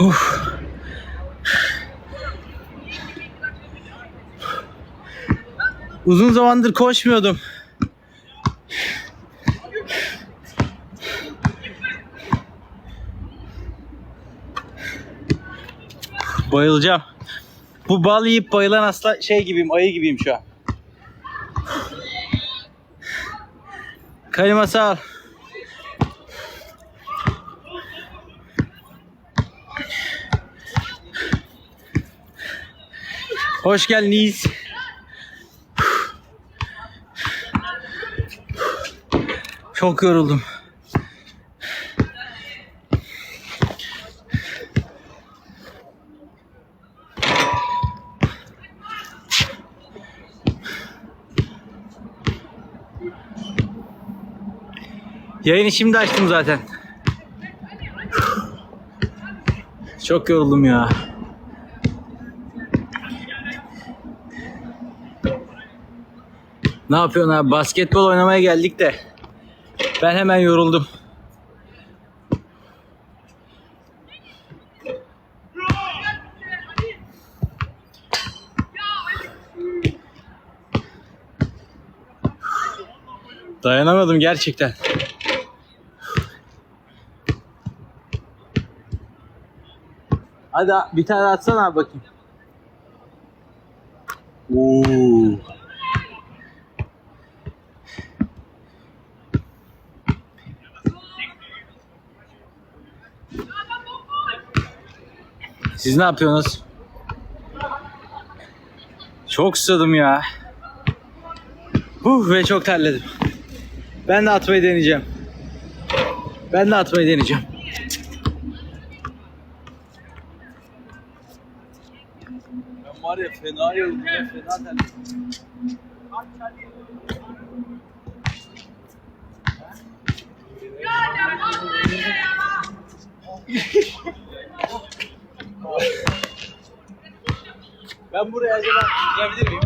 Uf. Uzun zamandır koşmuyordum. Bayılacağım. Bu bal yiyip bayılan asla şey gibiyim, ayı gibiyim şu an. Kalima sağ ol. Hoş geldiniz. Çok yoruldum. Yayını şimdi açtım zaten. Çok yoruldum ya. Ne yapıyorsun abi? Basketbol oynamaya geldik de. Ben hemen yoruldum. Dayanamadım gerçekten. Hadi bir tane atsana bakayım. Oo. Siz ne yapıyorsunuz? Çok susadım ya. Huh ve çok terledim. Ben de atmayı deneyeceğim. Ben de atmayı deneyeceğim. Ben var ya fena yoruldum ya fena terledim. Ben buraya acaba girebilir miyim?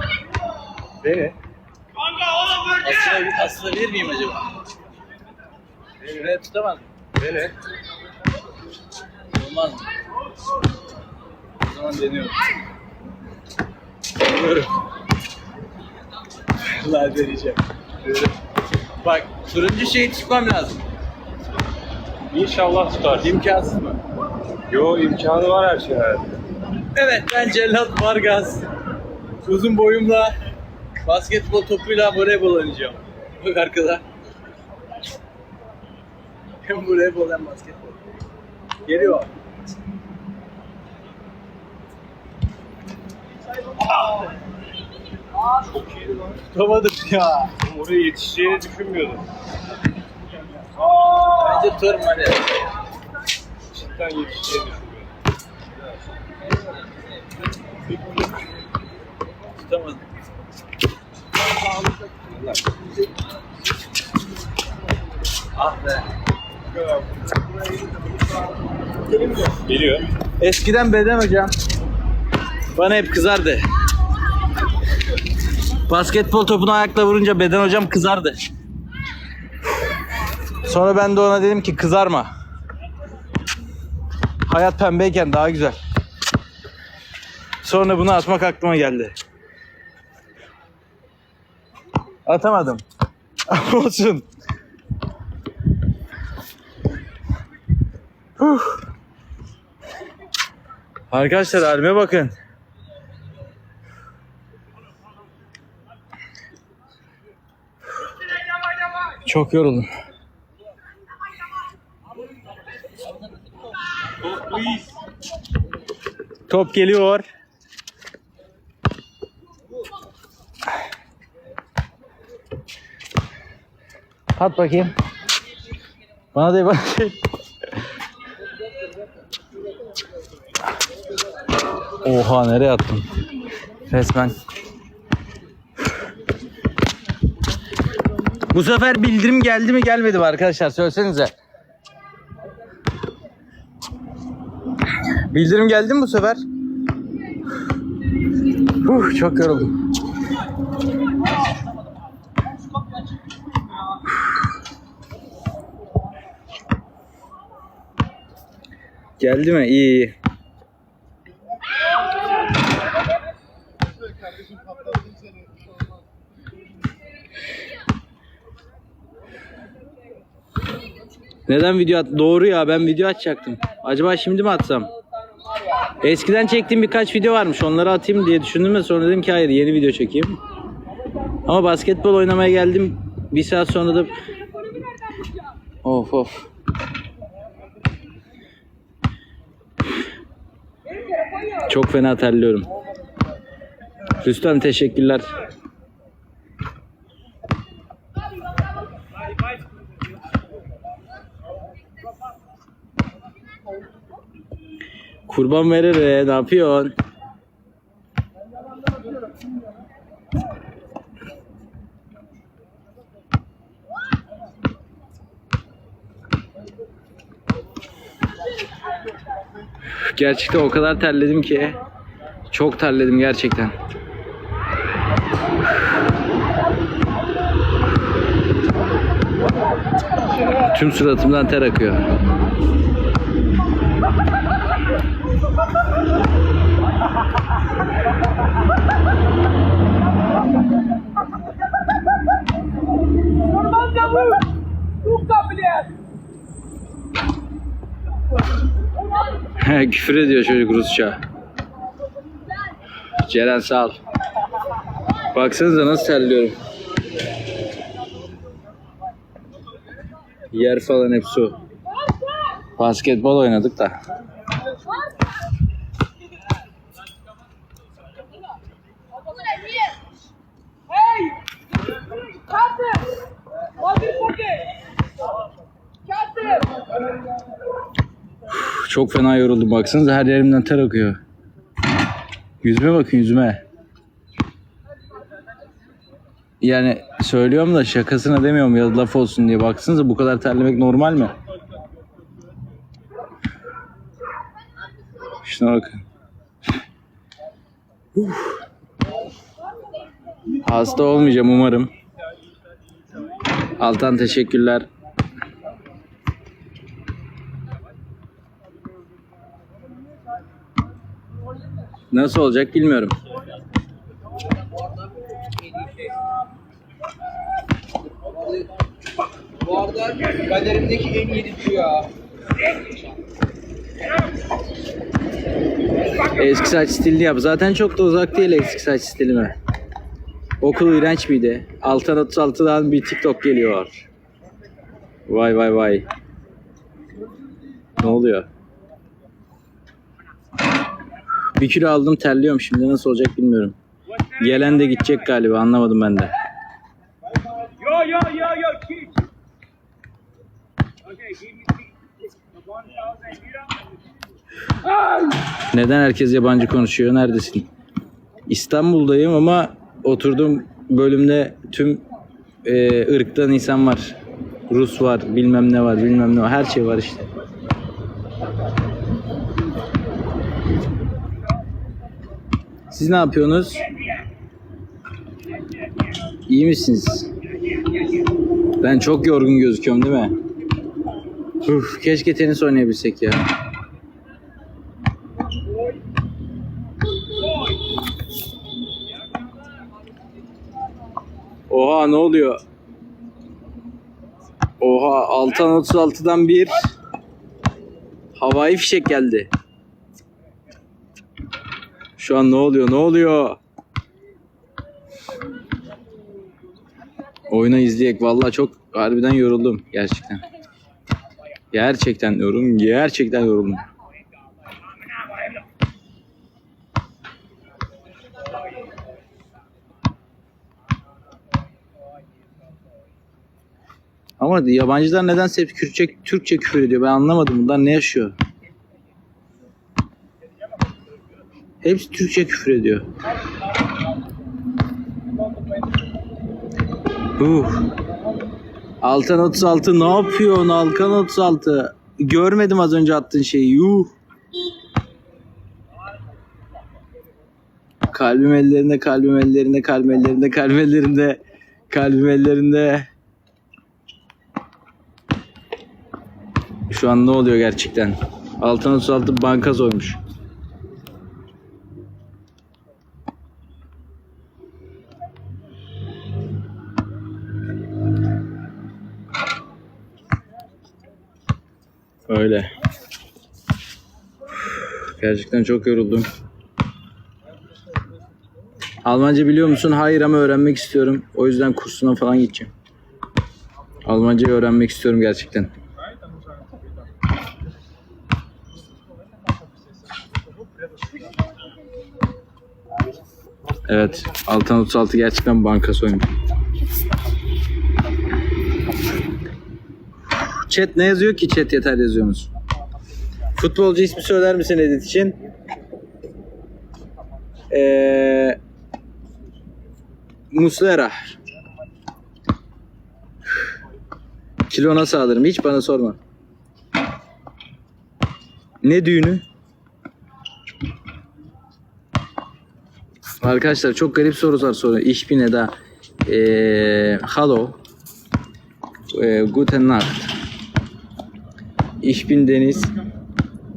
Beni? Asılabilir, asılabilir miyim acaba? Şuraya tutamaz mı? Beni. Olmaz mı? O zaman deniyorum. Deniyorum. Vallahi deneyeceğim. Bak turuncu şeyi çıkmam lazım. İnşallah tutar. İmkansız mı? Yo imkanı var her şey herhalde. Evet ben Cellat Vargas. Uzun boyumla basketbol topuyla voleybol oynayacağım. Bak arkada. Hem voleybol hem basketbol. Geliyor. Çok iyi lan. Tutamadım ya. Oraya yetişeceğini düşünmüyordum. Bence tutarım Cidden yetişeceğini. Tutamadım. Ah be. Geliyor. Eskiden beden hocam bana hep kızardı. Basketbol topunu ayakla vurunca beden hocam kızardı. Sonra ben de ona dedim ki kızarma. Hayat pembeyken daha güzel. Sonra bunu atmak aklıma geldi. Atamadım. Olsun. Huh. Arkadaşlar halime bakın. Çok yoruldum. Top geliyor. At bakayım. Bana da bana Oha nereye attın? Resmen. Bu sefer bildirim geldi mi gelmedi mi arkadaşlar söylesenize. Bildirim geldi mi bu sefer? Huh, çok yoruldum. Geldi mi? İyi iyi. Neden video at? Doğru ya ben video açacaktım. Acaba şimdi mi atsam? Eskiden çektiğim birkaç video varmış. Onları atayım diye düşündüm de sonra dedim ki hayır yeni video çekeyim. Ama basketbol oynamaya geldim. Bir saat sonra da Of of. Çok fena terliyorum. Rüstem teşekkürler. Kurban verir e, ne yapıyorsun? Gerçekten o kadar terledim ki. Çok terledim gerçekten. Tüm suratımdan ter akıyor. Küfür ediyor çocuk Rusça. Ceren sağ ol. Baksanıza nasıl terliyorum. Yer falan hep su. Basketbol oynadık da. Çok fena yoruldum baksanıza her yerimden ter akıyor. Yüzüme bakın yüzüme. Yani söylüyorum da şakasına demiyorum ya laf olsun diye. Baksanıza bu kadar terlemek normal mi? Şuna bakın. Uf. Hasta olmayacağım umarım. Altan teşekkürler. Nasıl olacak bilmiyorum. Bu arada kaderimdeki en iyi ya. Eski saç stilini yap. Zaten çok da uzak değil eski saç stilime. Okul iğrenç miydi? Altan 36'dan bir TikTok geliyor. Vay vay vay. Ne oluyor? Bir kilo aldım terliyorum şimdi nasıl olacak bilmiyorum. Gelen de gidecek galiba anlamadım ben de. Yo, yo, yo, yo, kick. Okay, give me the 1,000 lira. Neden herkes yabancı konuşuyor? Neredesin? İstanbul'dayım ama oturduğum bölümde tüm e, ırktan insan var. Rus var, bilmem ne var, bilmem ne var. Her şey var işte. Siz ne yapıyorsunuz? İyi misiniz? Ben çok yorgun gözüküyorum değil mi? Uf, keşke tenis oynayabilsek ya. Oha ne oluyor? Oha Altan 36'dan bir havai fişek geldi. Şu an ne oluyor? Ne oluyor? Oyunu izleyek. Vallahi çok harbiden yoruldum gerçekten. Gerçekten yoruldum. Gerçekten yoruldum. Ama yabancılar nedense hep Kürtçe, Türkçe küfür ediyor. Ben anlamadım bunlar ne yaşıyor. Hepsi Türkçe küfür ediyor. Uh. Altan 36 ne yapıyorsun Alkan 36? Görmedim az önce attığın şeyi. Yuh. Kalbim ellerinde, kalbim ellerinde, kalbim ellerinde, kalbim ellerinde, kalbim ellerinde. Şu an ne oluyor gerçekten? Altın 36 banka soymuş. Öyle. Gerçekten çok yoruldum. Almanca biliyor musun? Hayır ama öğrenmek istiyorum. O yüzden kursuna falan gideceğim. Almancayı öğrenmek istiyorum gerçekten. Evet. Altan 36 gerçekten banka soymuş. Chat ne yazıyor ki chat yeter yazıyorsunuz. Futbolcu ismi söyler misin edit için? Ee, Muslera. Kilo nasıl alırım? Hiç bana sorma. Ne düğünü? Arkadaşlar çok garip sorular soruyor. Ich bin Eda. Ee, hello. Ee, guten Nacht. Ich bin Deniz.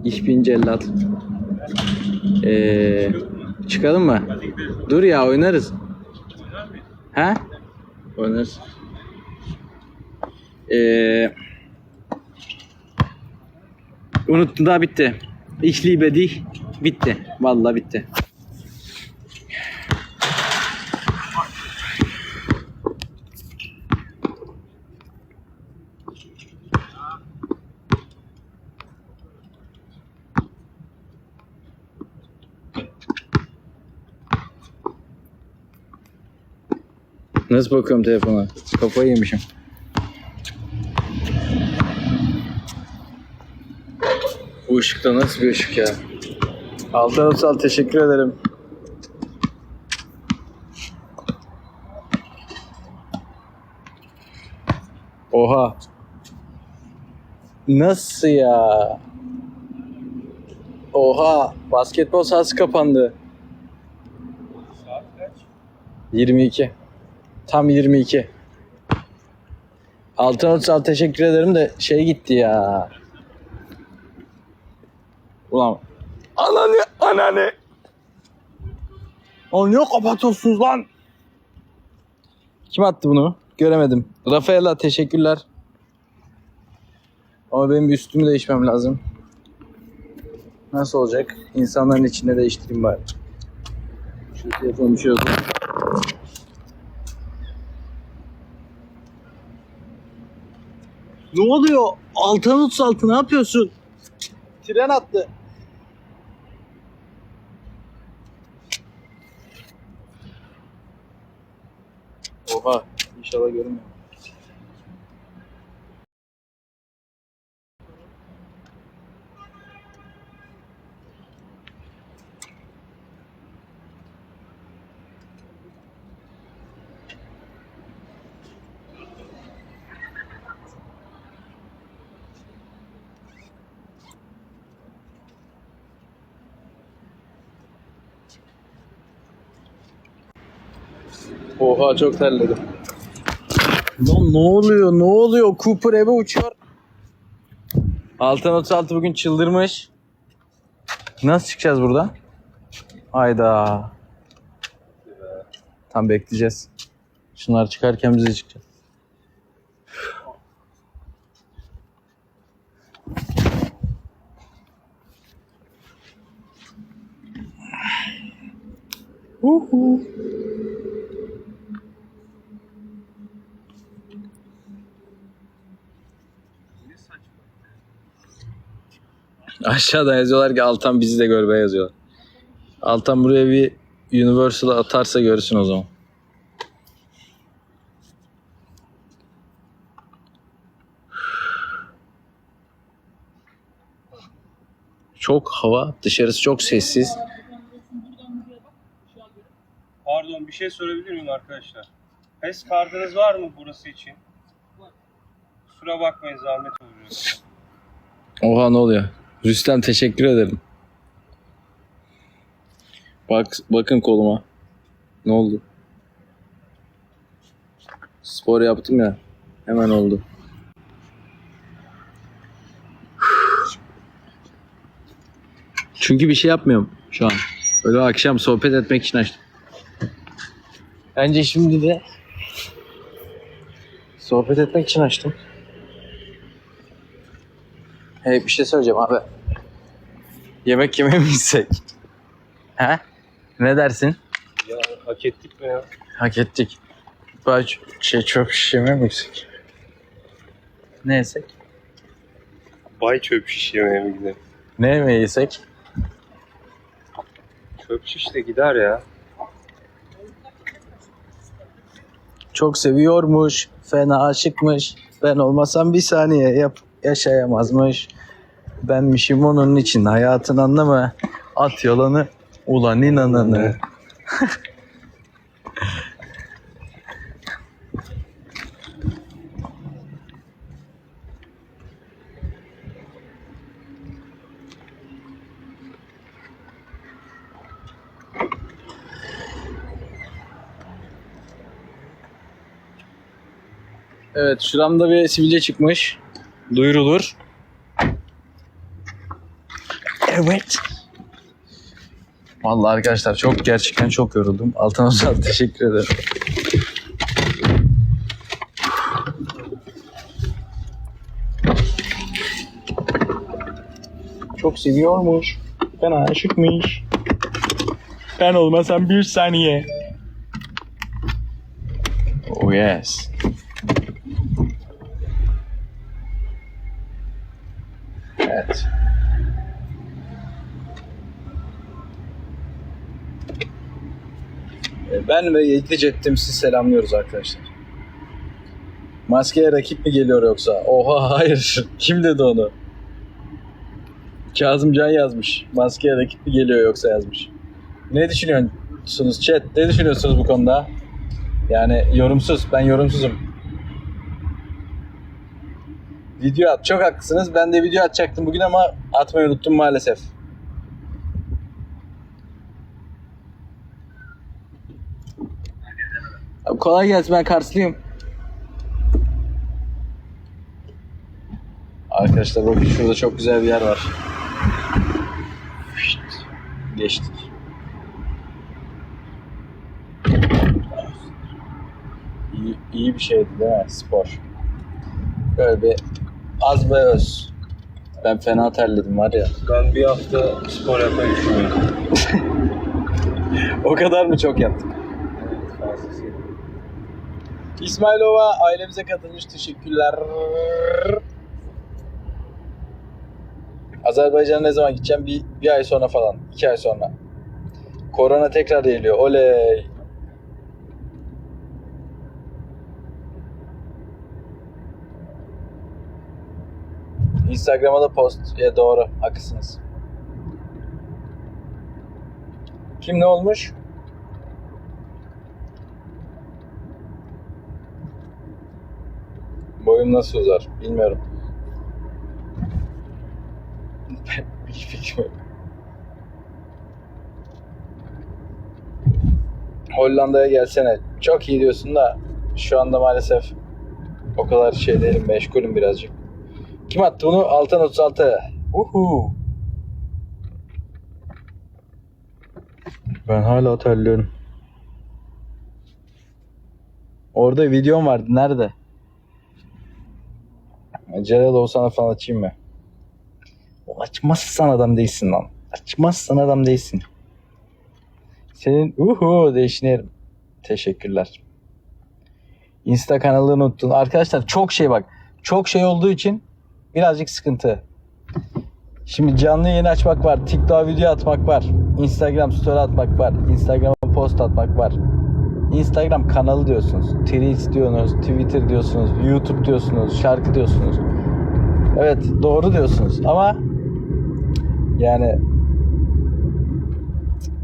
Ich bin Cellat. Ee, çıkalım mı? Dur ya oynarız. Ha? Oynarız. Ee, unuttum daha bitti. Ich liebe dich. Bitti. Vallahi bitti. Nasıl bakıyorum telefona? Kafayı yemişim. Bu ışıkta nasıl bir ışık ya? Altan Utsal teşekkür ederim. Oha. Nasıl ya? Oha. Basketbol sahası kapandı. Saat kaç? 22. Tam 22. Altın Utsal teşekkür ederim de şey gitti ya. Ulan. Ananı ananı. Oğlum niye kapatıyorsunuz lan? Kim attı bunu? Göremedim. Rafaela teşekkürler. Ama benim üstümü değişmem lazım. Nasıl olacak? İnsanların içinde değiştireyim bari. Şu telefon bir şey oldu. Ne oluyor? Altan Utsaltı ne yapıyorsun? Tren attı. Oha inşallah görünmüyor. Oha çok terledim. Lan ne oluyor? Ne oluyor? Cooper eve uçuyor. Altan 36 bugün çıldırmış. Nasıl çıkacağız buradan? Hayda. Tam bekleyeceğiz. Şunlar çıkarken biz de çıkacağız. Uhu. Aşağıda yazıyorlar ki Altan bizi de görmeye yazıyorlar. Altan buraya bir Universal atarsa görsün o zaman. Çok hava, dışarısı çok sessiz. Pardon bir şey sorabilir miyim arkadaşlar? PES kartınız var mı burası için? Kusura bakmayın zahmet oluyor. Oha ne oluyor? Rüstem teşekkür ederim. Bak bakın koluma. Ne oldu? Spor yaptım ya. Hemen oldu. Çünkü bir şey yapmıyorum şu an. Öyle akşam sohbet etmek için açtım. Bence şimdi de sohbet etmek için açtım. Hey bir şey söyleyeceğim abi. Yemek yemeye mi gitsek? He? Ne dersin? Ya hak ettik mi ya? Hak ettik. Baş, şey çok şiş yemeye mi gitsek? Ne yesek? Bay çöp şiş yemeye mi gidelim? Ne yemeği yesek? Çöp şiş de gider ya. Çok seviyormuş, fena aşıkmış. Ben olmasam bir saniye yap yaşayamazmış. Benmişim onun için hayatın anlamı. At yalanı, ulan inananı. Evet şuramda bir sivilce çıkmış. Duyurulur. Evet. Vallahi arkadaşlar çok gerçekten çok yoruldum. Altan Ozal teşekkür ederim. Çok seviyormuş. Ben aşıkmış. Ben olmasam bir saniye. Oh yes. Evet. E, Ben ve Yedi Cettim sizi selamlıyoruz arkadaşlar. Maskeye rakip mi geliyor yoksa? Oha hayır. Kim dedi onu? Kazımcan yazmış. Maskeye rakip mi geliyor yoksa yazmış. Ne düşünüyorsunuz chat? Ne düşünüyorsunuz bu konuda? Yani yorumsuz. Ben yorumsuzum. Video at. Çok haklısınız. Ben de video atacaktım bugün ama atmayı unuttum maalesef. Abi kolay gelsin ben Karslıyım. Arkadaşlar bakın şurada çok güzel bir yer var. Geçtik. İyi, iyi bir şeydi değil mi? Spor. Böyle bir az ve öz. Ben fena terledim var ya. Ben bir hafta spor yapmayı düşünüyorum. O kadar mı çok yaptık? İsmailova ailemize katılmış. Teşekkürler. Azerbaycan'a ne zaman gideceğim? Bir, bir ay sonra falan. iki ay sonra. Korona tekrar geliyor. Oley. Instagram'a da post. Ya doğru. Haklısınız. Kim ne olmuş? Boyum nasıl uzar? Bilmiyorum. Hiç fikrim. Hollanda'ya gelsene. Çok iyi diyorsun da şu anda maalesef o kadar şey değilim. Meşgulüm birazcık. Kim attı bunu? Altan 36. Uhu. Ben hala terliyorum. Orada videom vardı. Nerede? Celal Oğuzhan'a falan açayım mı? Açmazsan adam değilsin lan. Açmazsan adam değilsin. Senin uhu değişini. Teşekkürler. Insta kanalını unuttun. Arkadaşlar çok şey bak. Çok şey olduğu için birazcık sıkıntı. Şimdi canlı yayın açmak var. TikTok video atmak var. Instagram story atmak var. Instagram'a post atmak var. Instagram kanalı diyorsunuz. Tweets diyorsunuz. Twitter diyorsunuz. YouTube diyorsunuz. Şarkı diyorsunuz. Evet doğru diyorsunuz ama yani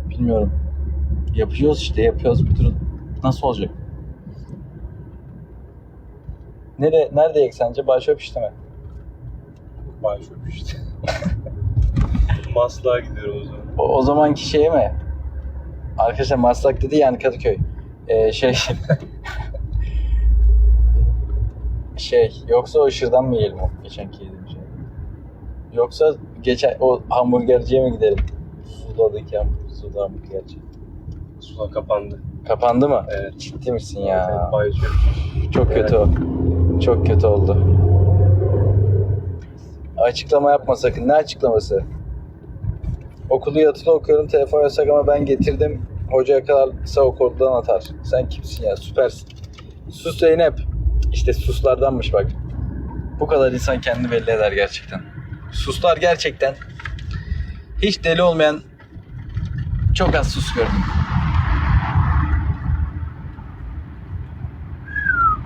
bilmiyorum. Yapıyoruz işte yapıyoruz bir türlü. Nasıl olacak? Nere, nerede yek sence? Başöp işte mi? Bay çöp işte. Maslak'a gidiyorum o zaman. O, o zamanki şey mi? Arkadaşlar Maslak dedi yani Kadıköy. Ee, şey şey yoksa o ışırdan mı yiyelim o geçenki yediğim şey? Yoksa geçen o hamburgerciye mi gidelim? Suda'daki ham- Suda hamburgerci. Sula kapandı. Kapandı mı? Evet. Ciddi misin ya? Evet, bayılıyor. Çok kötü o. Çok kötü oldu. Açıklama yapma sakın. Ne açıklaması? Okulu yatılı okuyorum. Telefon yasak ama ben getirdim. Hoca yakalarsa okuldan atar. Sen kimsin ya? Süpersin. Sus Zeynep. İşte suslardanmış bak. Bu kadar insan kendini belli eder gerçekten. Suslar gerçekten. Hiç deli olmayan çok az sus gördüm.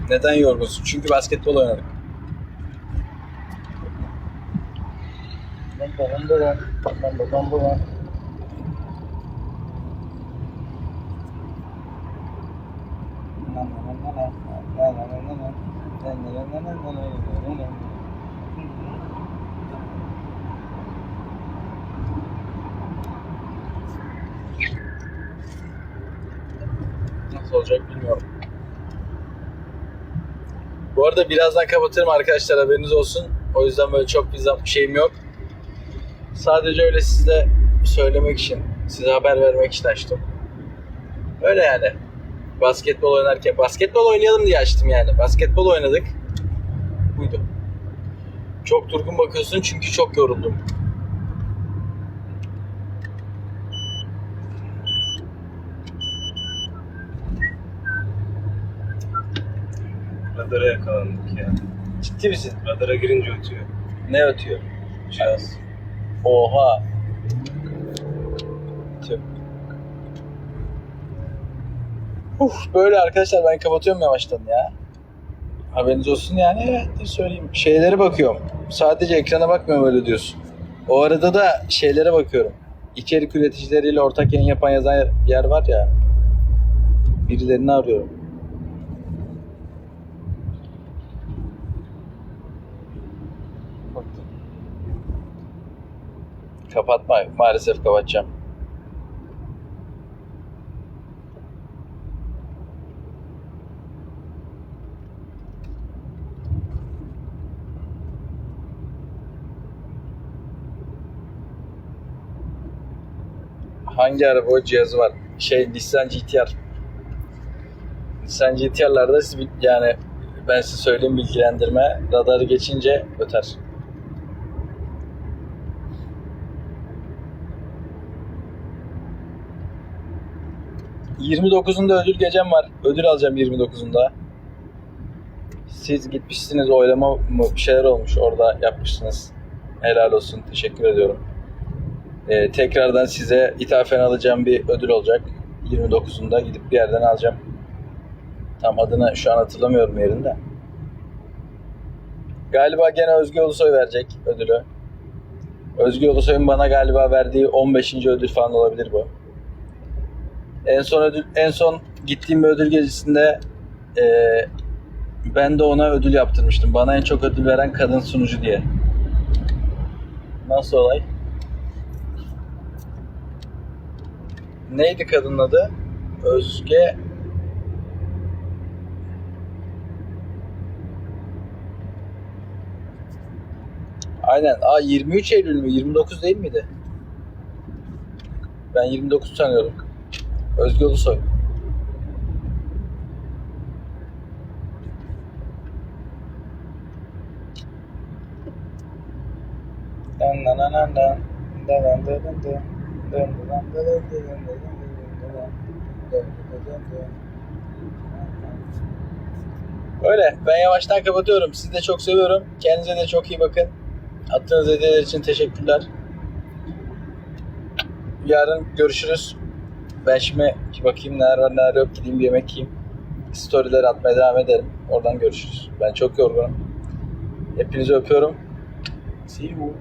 Neden yorgunsun? Çünkü basketbol oynadık. Nasıl olacak bilmiyorum. Bu arada birazdan kapatırım arkadaşlar haberiniz olsun. O yüzden böyle çok bir şeyim yok. Sadece öyle size söylemek için, size haber vermek için açtım. Öyle yani. Basketbol oynarken, basketbol oynayalım diye açtım yani. Basketbol oynadık. Buydu. Çok durgun bakıyorsun çünkü çok yoruldum. Radara yakalandık ya. Ciddi misin? Radara girince ötüyor. Ne ötüyor? Cihaz. Oha. Uf, böyle arkadaşlar ben kapatıyorum yavaştan ya. Haberiniz olsun yani evet söyleyeyim. Şeylere bakıyorum. Sadece ekrana bakmıyorum öyle diyorsun. O arada da şeylere bakıyorum. İçerik üreticileriyle ortak yayın yapan yazan yer- var ya. Birilerini arıyorum. Kapatma. Maalesef kapatacağım. Hangi araba o cihazı var? Şey Nissan GT-R. Nissan GT-R'larda siz yani ben size söyleyeyim bilgilendirme radarı geçince öter. ...29'unda ödül gecem var. Ödül alacağım 29'unda. Siz gitmişsiniz oylama mı bir şeyler olmuş orada yapmışsınız. Helal olsun. Teşekkür ediyorum. Ee, tekrardan size ithafen alacağım bir ödül olacak. 29'unda gidip bir yerden alacağım. Tam adını şu an hatırlamıyorum yerinde. Galiba gene Özgü Ulusoy verecek ödülü. Özgü Ulusoy'un bana galiba verdiği 15. ödül falan olabilir bu. En son ödül, en son gittiğim bir ödül gecesinde eee, ben de ona ödül yaptırmıştım. Bana en çok ödül veren kadın sunucu diye. Nasıl olay? Neydi kadının adı? Özge Aynen. Aa 23 Eylül mü? 29 değil miydi? Ben 29 sanıyorum. Özge Ulusoy. Dan dan dan dan. Dan dan dan dan. Öyle. Ben yavaştan kapatıyorum. Sizi de çok seviyorum. Kendinize de çok iyi bakın. Attığınız hediyeler için teşekkürler. Yarın görüşürüz. Ben şimdi bakayım neler var neler yok. Gideyim bir yemek yiyeyim. Storyler atmaya devam ederim. Oradan görüşürüz. Ben çok yorgunum. Hepinizi öpüyorum. See you.